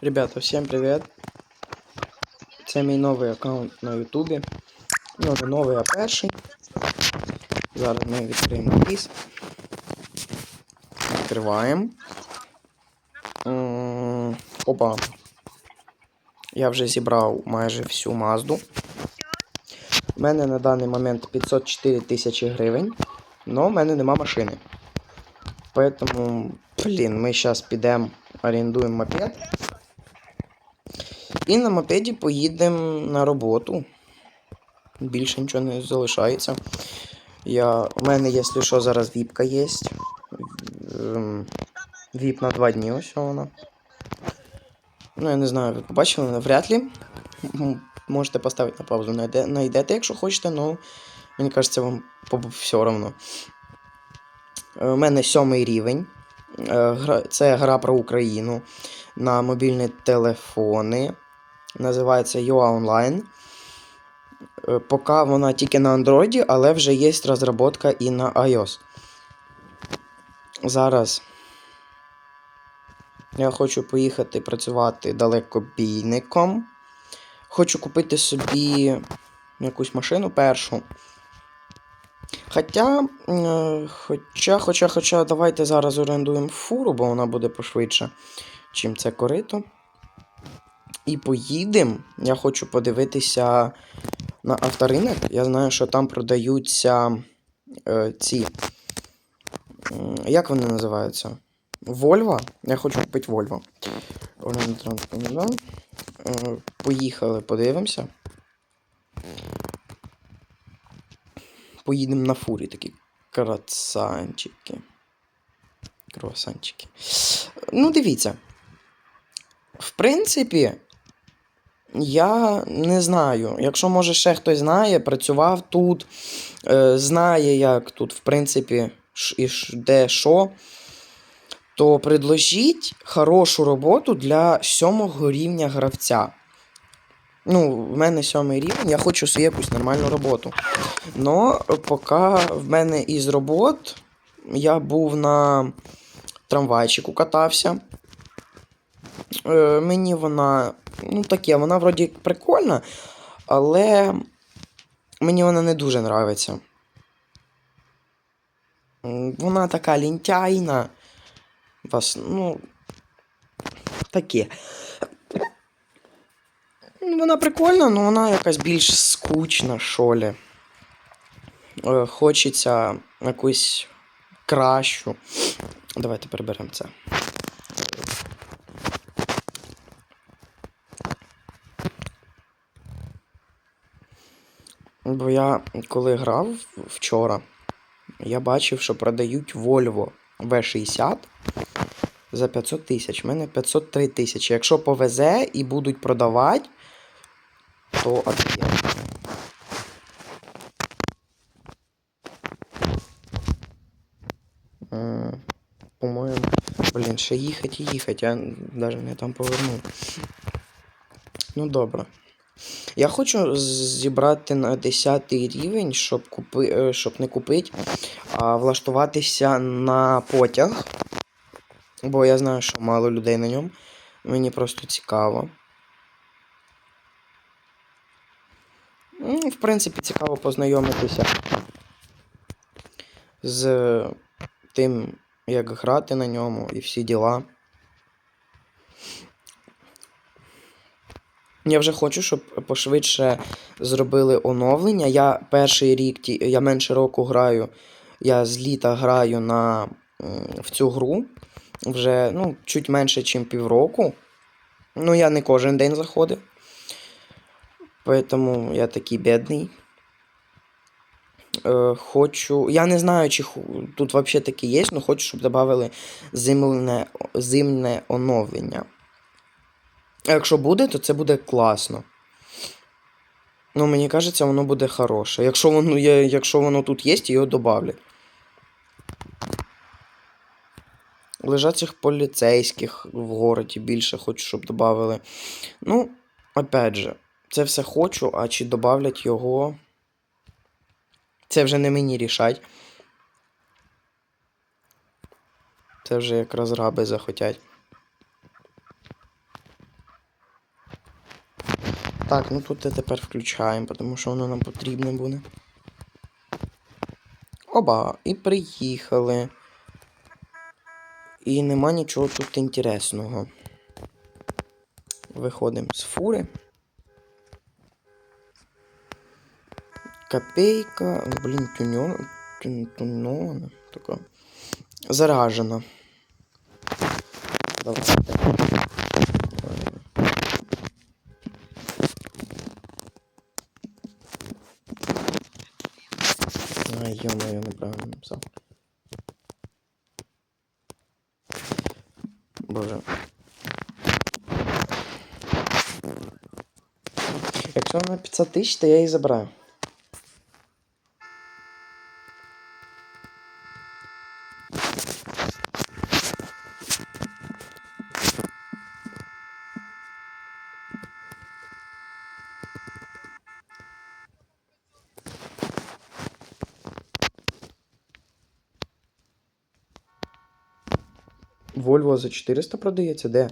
Ребята, всем привет! Це мій новий аккаунт на Ютубі. Ну, не новий, а перший. Зараз ми відкриємо кейс. Відкриваємо. Опа. Я вже зібрав майже всю Мазду. У мене на даний момент 504 тисячі гривень, але в мене нема машини. Поэтому, блін, ми зараз підемо орендуємо мопед. І на мопеді поїдемо на роботу. Більше нічого не залишається. Я... У мене, якщо що, зараз віпка є. Ем, Віп на два дні, ось вона. Ну, я не знаю, ви побачили, навряд ли. Можете поставити на паузу, найде- найдете, якщо хочете, ну мені кажеться, вам все одно. У мене сьомий рівень. Е, Це гра про Україну на мобільні телефони. Називається UA Online. Е, Поки вона тільки на Android, але вже є розробка і на iOS. Зараз я хочу поїхати працювати далекобійником. Хочу купити собі якусь машину першу. Хоча, е, хоча, хоча, хоча, давайте зараз орендуємо фуру, бо вона буде пошвидше, чим це корито. І поїдемо. Я хочу подивитися на авторинок. Я знаю, що там продаються е, ці. Як вони називаються? Вольво. Я хочу купити Вольво. Е, Поїхали, подивимося. Поїдемо на фурі такі красанчики. Круасанчики. Ну, дивіться. В принципі, я не знаю. Якщо, може, ще хтось знає, працював тут, е, знає, як тут, в принципі, і де що, то предложіть хорошу роботу для сьомого рівня гравця. Ну, в мене сьомий рівень, я хочу собі якусь нормальну роботу. Но поки в мене із робот я був на трамвайчику катався. Е, мені вона, ну таке, вона вроді прикольна, але мені вона не дуже нравиться. Вона така лінтяйна. Вас, ну. Таке. Вона прикольна, але вона якась більш скучна, що лі. Е, Хочеться якусь кращу. Давайте переберемо це. Бо я коли грав вчора, я бачив, що продають Volvo V60 за 500 тисяч. У мене 503 тисячі. Якщо повезе і будуть продавати, то офігенно. По-моєму, блін, ще їхати і їхати, я навіть не там повернув. Ну добре. Я хочу зібрати на 10 рівень, щоб, купи... е, щоб не купити, а влаштуватися на потяг. Бо я знаю, що мало людей на ньому. Мені просто цікаво. Ну, в принципі, цікаво познайомитися з тим, як грати на ньому і всі діла. Я вже хочу, щоб пошвидше зробили оновлення. Я перший рік, я менше року граю. Я з літа граю на, в цю гру. Вже ну, чуть менше, ніж півроку. Ну, я не кожен день заходив. Поэтому я такий бідний. Е, хочу. Я не знаю, чи тут взагалі таке є, але хочу, щоб додали зимне, зимне оновлення. А якщо буде, то це буде класно. Ну, мені кажеться, воно буде хороше. Якщо воно, є, якщо воно тут є, його додавлять. Лежать цих поліцейських в городі більше хочу, щоб додали. Ну, опять же, це все хочу, а чи додавлять його. Це вже не мені рішать. Це вже як розраби захотять. Так, ну тут тепер включаємо, тому що воно нам потрібно буде. Оба, і приїхали. І нема нічого тут інтересного. Виходимо з фури. Копейка. Блін, тюньон. Тюн. Така. Заражена. Давайте. Ё-моё, неправильно написав. Боже. Якщо вона 500 тисяч, то я її забираю. Volvo за 400 продається? Де?